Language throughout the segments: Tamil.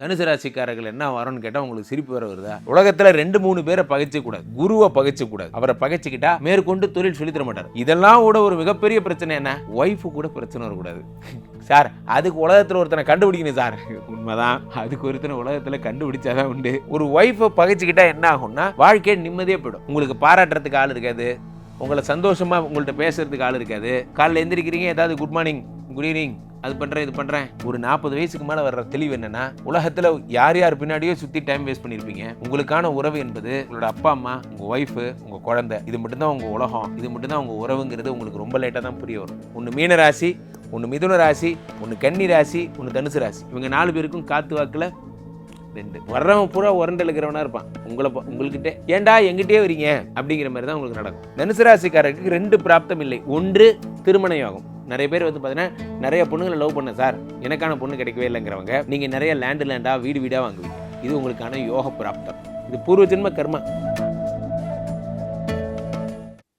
தனுசு ராசிக்காரர்கள் என்ன வரும்னு கேட்டால் உங்களுக்கு சிரிப்பு வர வருதா? உலகத்தில் ரெண்டு மூணு பேரை பகைச்சக்கூடாது குருவை பகைச்சக்கூடாது அவரை பகைச்சிக்கிட்டா மேற்கொண்டு தொழில் சொல்லித்தர மாட்டார். இதெல்லாம் கூட ஒரு மிகப்பெரிய பிரச்சனை என்ன? ஒய்ஃபு கூட பிரச்சனை வரக்கூடாது. சார் அதுக்கு உலகத்தில் ஒருத்தனை கண்டுபிடிக்கணும் சார். உண்மைதான். அதுக்கு ஒருத்தனை உலகத்தில் கண்டுபிடிச்சாதான் உண்டு. ஒரு ஒய்ஃபை பகைச்சிக்கிட்டா என்ன ஆகும்னா வாழ்க்கையே நிம்மதியே போயிடும். உங்களுக்கு பாராட்டுறதுக்கு ஆள் இருக்காது. உங்களை சந்தோஷமாக உங்கள்கிட்ட பேசுறதுக்கு ஆள் இருக்காது. காலையில் எந்திரிக்கிறீங்க ஏதாவது குட் மார்னிங் குட் ஈவினிங் அது பண்றேன் இது பண்றேன். ஒரு நாற்பது வயசுக்கு மேல வர்ற தெளிவு என்னன்னா உலகத்துல யார் யார் பின்னாடியோ சுத்தி டைம் வேஸ்ட் பண்ணிருப்பீங்க. உங்களுக்கான உறவு என்பது உங்களோட அப்பா அம்மா உங்க ஒய்ஃபு உங்க குழந்தை. இது மட்டும்தான் உங்க உலகம். இது மட்டும்தான் உங்க உறவுங்கிறது உங்களுக்கு ரொம்ப லேட்டா தான் புரிய வரும். ஒன்னு மீன ராசி ஒன்னு மிதுன ராசி ஒன்னு கன்னி ராசி ஒன்னு தனுசு ராசி. இவங்க நாலு பேருக்கும் காத்து வாக்குல ரெண்டு. வர்றவன் பூரா உரண்டு இருக்கிறவனா இருப்பான். உங்களை ப- உங்கள்கிட்ட ஏன்டா எங்கிட்டே வரீங்க அப்படிங்கிற மாதிரி தான் உங்களுக்கு நடக்கும். தனுசு ராசிக்காரருக்கு ரெண்டு பிராப்தம் இல்லை. ஒன்று திருமண யோகம் நிறைய பேர் வந்து பார்த்தீங்கன்னா நிறைய பொண்ணுங்களை லவ் பண்ண சார். எனக்கான பொண்ணு கிடைக்கவே இல்லைங்கிறவங்க நீங்கள் நிறைய லேண்டு லேண்டா வீடு வீடாக வாங்குவீங்க. இது உங்களுக்கான யோக பிராப்தம். இது பூர்வ ஜென்ம கர்மா.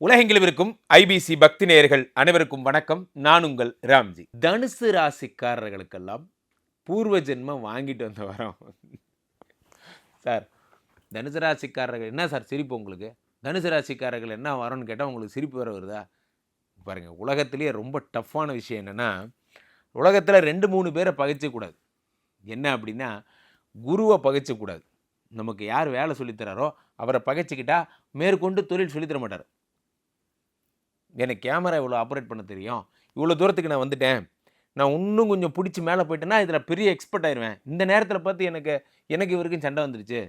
உலகெங்கிலும் இருக்கும் ஐபிசி பக்தி நேயர்கள் அனைவருக்கும் வணக்கம். நான் உங்கள் ராம்ஜி. தனுசு ராசிக்காரர்களுக்கெல்லாம் பூர்வ ஜென்மம் வாங்கிட்டு வந்த வரோம். சார் தனுசு ராசிக்காரர்கள் என்ன சார் சிரிப்பு உங்களுக்கு? தனுசு ராசிக்காரர்கள் என்ன வரும்னு கேட்டால் உங்களுக்கு சிரிப்பு வர வருதா? பாருங்கள் உலகத்திலேயே ரொம்ப டஃப்பான விஷயம் என்னென்னா உலகத்தில் ரெண்டு மூணு பேரை பகைச்சக்கூடாது என்ன அப்படின்னா குருவை பகைச்சக்கூடாது நமக்கு யார் வேலை சொல்லித்தராரோ அவரை பகைச்சிக்கிட்டா மேற்கொண்டு தொழில் சொல்லித்தர மாட்டார். எனக்கு கேமரா இவ்வளோ ஆப்ரேட் பண்ண தெரியும்? இவ்வளோ தூரத்துக்கு நான் வந்துட்டேன். நான் இன்னும் கொஞ்சம் பிடிச்சி மேலே போயிட்டேன்னா இதில் பெரிய எக்ஸ்பர்ட் ஆயிடுவேன் இந்த நேரத்தில் பார்த்து எனக்கு எனக்கு இவருக்கும் சண்டை வந்துடுச்சு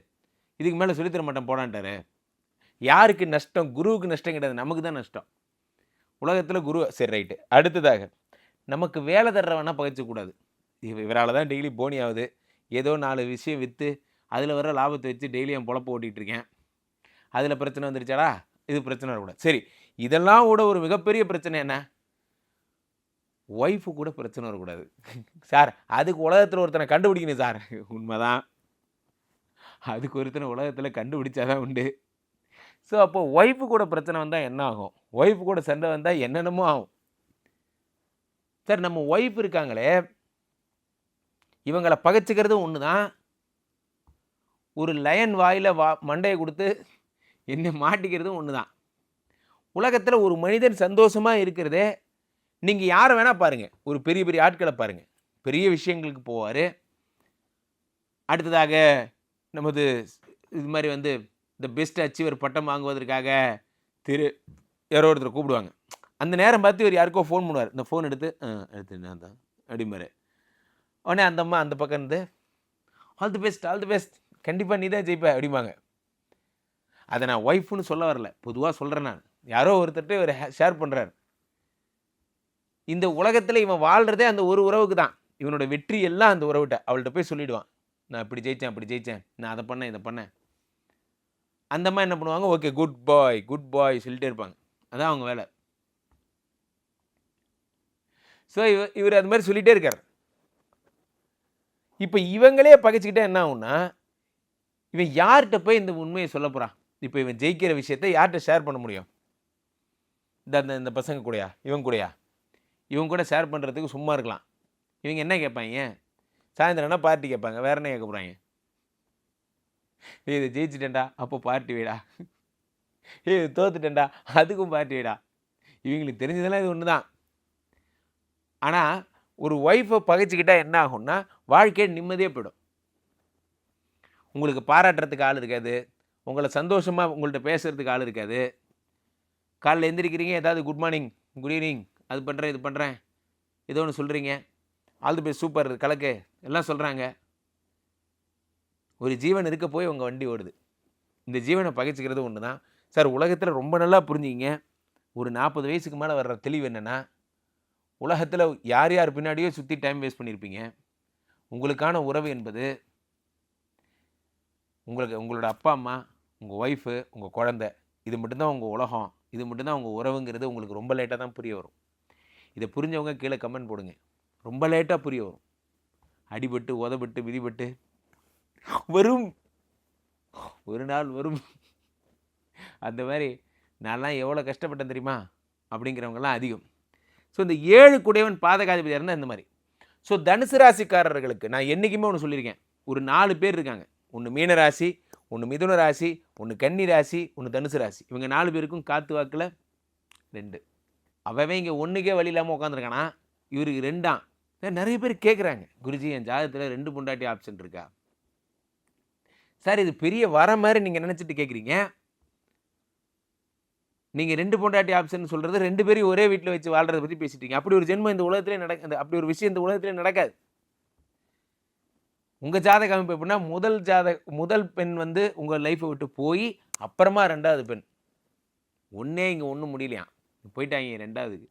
இதுக்கு மேலே சொல்லித்தர மாட்டேன் போடான்ட்டாரு. யாருக்கு நஷ்டம்? குருவுக்கு நஷ்டம் கிடையாது. நமக்கு தான் நஷ்டம். உலகத்தில் குரு சரி ரைட்டு அடுத்ததாக நமக்கு வேலை தர்றவனா பகைச்சக்கூடாது இவ இவரால் தான் டெய்லி போனி ஆகுது ஏதோ நாலு விஷயம் விற்று அதில் வர லாபத்தை வச்சு டெய்லி என் பொழப்ப ஓட்டிகிட்டு இருக்கேன். அதில் பிரச்சனை வந்துருச்சாடா? இது பிரச்சனை வரக்கூடாது. சரி இதெல்லாம் கூட ஒரு மிகப்பெரிய பிரச்சனை என்ன? ஒய்ஃபு கூட பிரச்சனை வரக்கூடாது. சார் அதுக்கு உலகத்தில் ஒருத்தனை கண்டுபிடிக்கணும் சார். உண்மைதான். அதுக்கு ஒருத்தனை உலகத்தில் கண்டுபிடிச்சாதான் உண்டு. ஸோ அப்போ ஒய்ஃபு கூட பிரச்சனை வந்தால் என்ன ஆகும்? ஒய்ஃபு கூட சண்டை வந்தால் என்னென்னமோ ஆகும். சார் நம்ம ஒய்ஃப் இருக்காங்களே இவங்களை பகைச்சிக்கிறது ஒன்று தான் ஒரு லயன் வாயில் வா மண்டையை கொடுத்து என்னை மாட்டிக்கிறதும் ஒன்று தான் உலகத்தில் ஒரு மனிதன் சந்தோஷமாக இருக்கிறதே நீங்கள் யாரை வேணால் பாருங்கள் ஒரு பெரிய பெரிய ஆட்களை பாருங்கள் பெரிய விஷயங்களுக்கு போவார். அடுத்ததாக நமது இது மாதிரி வந்து இந்த பெஸ்ட் அச்சீவர் பட்டம் வாங்குவதற்காக திரு யாரோ ஒருத்தர் கூப்பிடுவாங்க. அந்த நேரம் பார்த்து இவர் யாருக்கோ ஃபோன் பண்ணுவார். இந்த ஃபோன் எடுத்து "ஆ, எடுத்து நான் தான் அப்படிம்பாரு. உடனே அந்த அம்மா அந்த பக்கம் இருந்து all the best all the best கண்டிப்பாக நீ தான் ஜெயிப்ப. அப்படிம்பாங்க. அதை நான் ஒய்ஃப்னு சொல்ல வரல. பொதுவாக சொல்கிறேன் நான். யாரோ ஒருத்தர்கிட்ட இவர் ஷேர் பண்ணுறாரு இந்த உலகத்தில் இவன் வாழ்கிறதே அந்த ஒரு உறவுக்கு தான். இவனோட வெற்றி எல்லாம் அந்த உறவுகிட்ட. அவள்கிட்ட போய் சொல்லிவிடுவான் நான் இப்படி ஜெயித்தேன் அப்படி ஜெயித்தேன் நான் அதை பண்ணேன் இதை பண்ணேன். அந்த மாதிரி என்ன பண்ணுவாங்க? Okay good bye good bye சொல்லிட்டே இருப்பாங்க. அதான் அவங்க வேலை. ஸோ இவ இவர் அது மாதிரி சொல்லிகிட்டே இருக்கார். இப்போ இவங்களே பகைச்சிக்கிட்டே என்ன ஆகும்னா இவன் யார்கிட்ட போய் இந்த உண்மையை சொல்ல போகிறான் இப்போ இவன் ஜெயிக்கிற விஷயத்தை யார்கிட்ட ஷேர் பண்ண முடியும்? இந்த அந்த இந்த பசங்க கூடயா? இவன் கூடயா? இவங்க கூட ஷேர் பண்ணுறதுக்கு சும்மா இருக்கலாம். இவங்க என்ன கேட்பாங்க சாயந்தரம்னா பார்ட்டி கேட்பாங்க? வேற என்ன கேட்க போகிறாங்க ஏய் இது ஜெயிச்சிட்டேன்டா அப்போ பார்ட்டி வீடா. ஏய் இது தோத்துட்டேன்டா அதுக்கும் பார்ட்டி வீடா. இவங்களுக்கு தெரிஞ்சதெல்லாம் இது ஒன்று தான் ஆனால் ஒரு ஒய்ஃபை பகைச்சிக்கிட்டால் என்ன ஆகும்னா வாழ்க்கையே நிம்மதியே போயிடும். உங்களுக்கு பாராட்டுறதுக்கு ஆள் இருக்காது. உங்களை சந்தோஷமாக உங்கள்கிட்ட பேசுகிறதுக்கு ஆள் இருக்காது. காலைல எந்திரிக்கிறீங்க ஏதாவது குட் மார்னிங் குட் ஈவினிங் அது பண்ணுறேன் இது பண்ணுறேன் ஏதோ ஒன்று சொல்கிறீங்க ஆல் தி பெஸ்ட் சூப்பர் கலக்கு. எல்லாம் சொல்கிறாங்க ஒரு ஜீவன் இருக்க போய் உங்கள் வண்டி ஓடுது. இந்த ஜீவனை பகைச்சிக்கிறது ஒன்று தான் சார் உலகத்தில் ரொம்ப நல்லா புரிஞ்சுங்க ஒரு நாற்பது வயசுக்கு மேலே வர்ற தெளிவு என்னென்னா உலகத்தில் யார் யார் பின்னாடியோ சுற்றி டைம் வேஸ்ட் பண்ணியிருப்பீங்க உங்களுக்கான உறவு என்பது உங்களுக்கு உங்களோட அப்பா அம்மா உங்கள் ஒய்ஃபு உங்கள் குழந்த இது மட்டும்தான் உங்கள் உலகம். இது மட்டும்தான் உங்கள் உறவுங்கிறது உங்களுக்கு ரொம்ப லேட்டாக தான் புரிய வரும். இதை புரிஞ்சவங்க கீழே கமெண்ட் போடுங்க. ரொம்ப லேட்டாக புரிய வரும். அடிபட்டு உதப்பட்டு விதிபட்டு வரும். ஒரு நாள் வரும். அந்த மாதிரி நான்லாம் எவ்வளோ கஷ்டப்பட்டேன் தெரியுமா? அப்படிங்கிறவங்கலாம் அதிகம். ஸோ இந்த ஏழு குடையவன் பாதகாதிபதியாக இருந்தால் இந்த மாதிரி. ஸோ தனுசு ராசிக்காரர்களுக்கு நான் என்றைக்குமே ஒன்று சொல்லியிருக்கேன். ஒரு நாலு பேர் இருக்காங்க. ஒன்று மீன ராசி ஒன்று மிதுன ராசி ஒன்று கன்னி ராசி ஒன்று தனுசு ராசி. இவங்க நாலு பேருக்கும் காத்து வாக்கில் ரெண்டு. அவன் இங்கே ஒன்றுக்கே வழி இல்லாமல் உட்காந்துருக்கானா இவருக்கு ரெண்டாம். நிறைய பேர் கேட்குறாங்க குருஜி என் ஜாதகத்தில் ரெண்டு பொண்டாட்டி ஆப்ஷன் இருக்கா? சார் இது பெரிய வர மாதிரி நீங்கள் நினச்சிட்டு கேட்குறீங்க நீங்கள் ரெண்டு பொண்டாட்டி ஆப்ஷன் சொல்கிறது ரெண்டு பேரையும் ஒரே வீட்டில் வச்சு வாழ்கிறத பற்றி பேசிட்டீங்க அப்படி ஒரு ஜென்மம் இந்த உலகத்திலே நடக்க அந்த அப்படி ஒரு விஷயம் இந்த உலகத்திலே நடக்காது. உங்கள் ஜாதக அமைப்பு எப்படின்னா முதல் ஜாத முதல் பெண் வந்து உங்கள் லைஃப்பை விட்டு போய் அப்புறமா ரெண்டாவது பெண். ஒன்றே இங்கே ஒன்றும் முடியலையா? போயிட்டாங்க ரெண்டாவதுக்கு.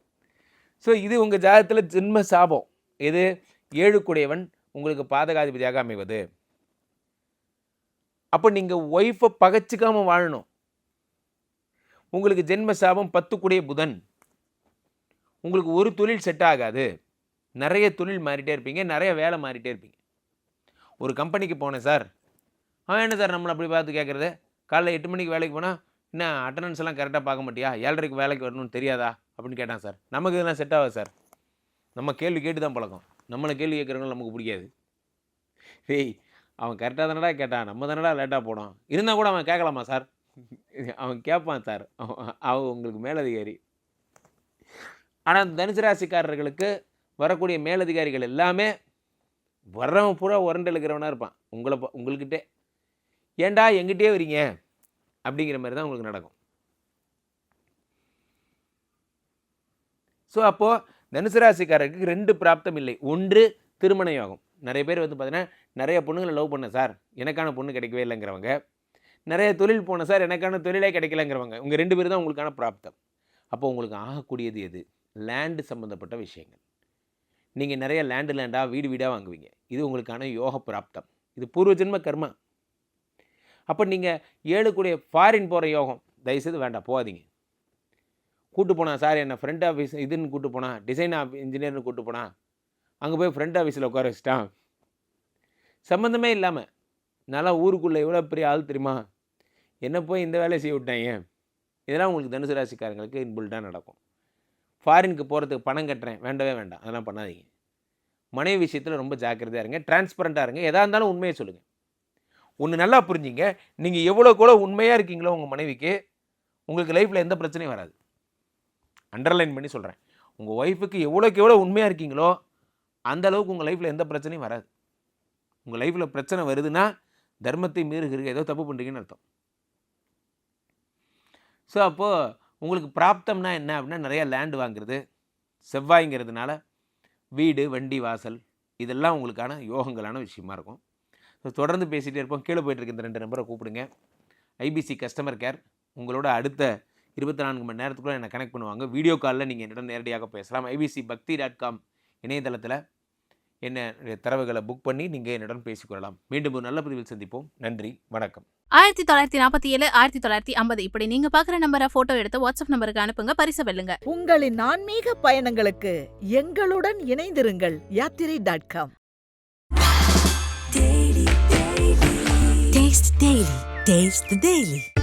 ஸோ இது உங்கள் ஜாதகத்தில் ஜென்ம சாபம். எது? ஏழுக்குடையவன் உங்களுக்கு பாதகாதிபதியாக அமைவது. அப்போ நீங்கள் ஒய்ஃபை பகைச்சிக்காமல் வாழணும். உங்களுக்கு ஜென்ம சாபம் பத்துக்குடைய புதன். உங்களுக்கு ஒரு தொழில் செட் ஆகாது. நிறைய தொழில் மாறிட்டே இருப்பீங்க. நிறைய வேலை மாறிட்டே இருப்பீங்க. ஒரு கம்பெனிக்கு போனேன் சார் அவன் என்ன சார் நம்மளை அப்படி பார்த்து கேட்குறது காலைல எட்டு மணிக்கு வேலைக்கு போனால் என்ன அட்டண்டன்ஸ் எல்லாம் கரெக்டாக பார்க்க மாட்டியா? ஏழரைக்கு வேலைக்கு வரணும்னு தெரியாதா? அப்படின்னு கேட்டான் சார் நமக்கு இதெல்லாம் செட் ஆகாது சார் நம்ம கேள்வி கேட்டு தான் பழக்கம். நம்மளை கேள்வி கேட்குறவங்க நமக்கு பிடிக்காது. ஏய் அவன் கரெக்டாக தானடா கேட்டான். நம்ம தானடா லேட்டாக போனோம். இருந்தால் கூட அவன் கேட்கலாமா சார் அவன் கேட்பான் சார் அவன் உங்களுக்கு மேலதிகாரி. ஆனால் தனுசு ராசிக்காரர்களுக்கு வரக்கூடிய மேலதிகாரிகள் எல்லாமே வர்றவன் பூரா உரண்டு இருக்கிறவனா இருப்பான். உங்களை ப- உங்கள்கிட்டே. ஏண்டா எங்கிட்டே வரீங்க அப்படிங்கிற மாதிரி தான் உங்களுக்கு நடக்கும். ஸோ அப்போது தனுசு ராசிக்காரருக்கு ரெண்டு பிராப்தம் இல்லை. ஒன்று திருமண யோகம். நிறைய பேர் வந்து பார்த்தீங்கன்னா நிறைய பொண்ணுங்களை லவ் பண்ண சார். எனக்கான பொண்ணு கிடைக்கவே இல்லைங்கிறவங்க. நிறைய தொழில் போன சார். எனக்கான தொழிலே கிடைக்கலங்கிறவங்க. உங்கள் ரெண்டு பேர் தான் உங்களுக்கான பிராப்தம். அப்போ உங்களுக்கு ஆகக்கூடியது எது? லேண்டு சம்மந்தப்பட்ட விஷயங்கள். நீங்கள் நிறைய லேண்டு லேண்டாக வீடு வீடாக வாங்குவீங்க. இது உங்களுக்கான யோக பிராப்தம். இது பூர்வ ஜென்ம கர்மா. அப்போ நீங்கள் ஏழு ஃபாரின் போகிற யோகம் தயவுசெய்து வேண்டாம் போகாதீங்க. கூட்டு போனா சார் என்னை ஃப்ரண்ட் ஆஃபீஸ் இதுன்னு கூட்டு போனா டிசைன் ஆஃப் இன்ஜினியர்னு கூட்டு போனா அங்கே போய் ஃப்ரண்ட் ஆஃபீஸில் உட்கார வச்சிட்டான். சம்மந்தமே இல்லாமல் நல்லா ஊருக்குள்ளே எவ்வளோ பெரிய ஆள் தெரியுமா? என்ன போய் இந்த வேலையை செய்ய விட்டாங்க இதெல்லாம் உங்களுக்கு தனுசு ராசிக்காரங்களுக்கு இன்புல்ட்டாக நடக்கும். ஃபாரினுக்கு போகிறதுக்கு பணம் கட்டுறேன் வேண்டவே வேண்டாம். அதெல்லாம் பண்ணாதீங்க. மனைவி விஷயத்தில் ரொம்ப ஜாக்கிரதையாக இருங்க டிரான்ஸ்பரண்ட்டாக இருங்க. எதாக இருந்தாலும் உண்மையை சொல்லுங்கள் ஒன்று நல்லா புரிஞ்சுங்க நீங்கள் எவ்வளோ கூட உண்மையாக இருக்கீங்களோ உங்கள் மனைவிக்கு உங்களுக்கு லைஃப்பில் எந்த பிரச்சனையும் வராது. அண்டர்லைன் பண்ணி சொல்கிறேன் உங்கள் ஒய்ஃபுக்கு எவ்வளோக்கு எவ்வளோ உண்மையாக இருக்கீங்களோ அந்த அளவுக்கு உங்கள் லைஃப்பில் எந்த பிரச்சனையும் வராது. உங்கள் லைஃப்பில் பிரச்சனை வருதுன்னா தர்மத்தை மீறுகிறீங்க ஏதோ தப்பு பண்ணுறீங்கன்னு அர்த்தம். ஸோ அப்போது உங்களுக்கு பிராப்தம்னா என்ன அப்படின்னா நிறையா லேண்டு வாங்குறது செவ்வாய்ங்கிறதுனால வீடு வண்டி வாசல் இதெல்லாம் உங்களுக்கான யோகங்களான விஷயமா இருக்கும். ஸோ தொடர்ந்து பேசிகிட்டே இருப்போம். கீழே போயிட்டுருக்க இந்த ரெண்டு நம்பரை கூப்பிடுங்க. ஐபிசி கஸ்டமர் கேர் உங்களோட அடுத்த இருபத்தி நான்கு மணி நேரத்துக்குள்ளே என்னை கனெக்ட் பண்ணுவாங்க. வீடியோ காலில் நீங்கள் என்னிடம் நேரடியாக பேசலாம். ஐபிசி பக்தி டாட் காம் இணையதளத்தில் என்ன தரவுகளை புக் பண்ணி நீங்கள் என்னிடம் பேசிக்கொள்ளலாம். மீண்டும் ஒரு நல்ல பதிவில் சந்திப்போம். நன்றி வணக்கம். ஆயிரத்தி தொள்ளாயிரத்தி நாற்பத்தி ஏழு ஆயிரத்தி தொள்ளாயிரத்தி ஐம்பது. இப்படி நீங்க பாக்குற நம்பரை போட்டோ எடுத்து வாட்ஸ்அப் நம்பருக்கு அனுப்புங்க பரிசு வெல்லுங்க. உங்களின் ஆன்மீக பயணங்களுக்கு எங்களுடன் இணைந்திருங்கள் Yathirai dot com Taste Daily. Taste the Daily.